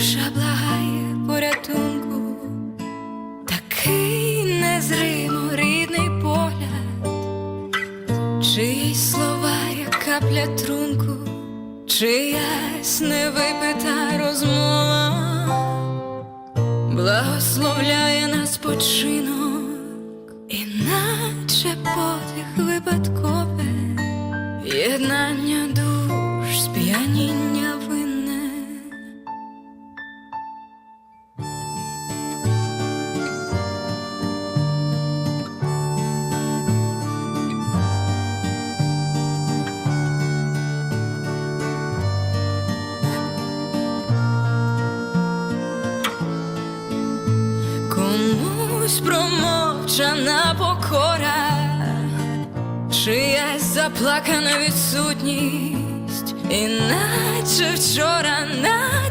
Душа благає порятунку, такий незримо рідний погляд, чиї слова, як капля трунку, чиясь невипита розмова, благословляє нас починок, іначе подих випадку. Комусь промовчана покора, чиясь заплакана відсутність, іначе вчора, наче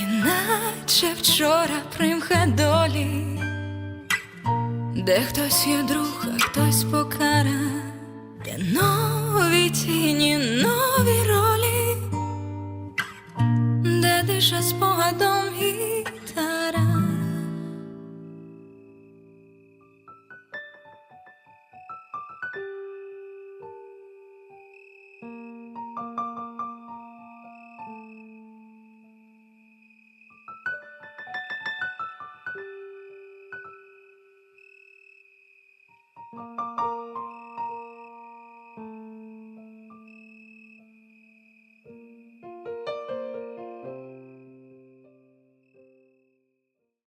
Іначе вчора примха долі, де хтось є друг, а хтось покара, де нові тіні, нові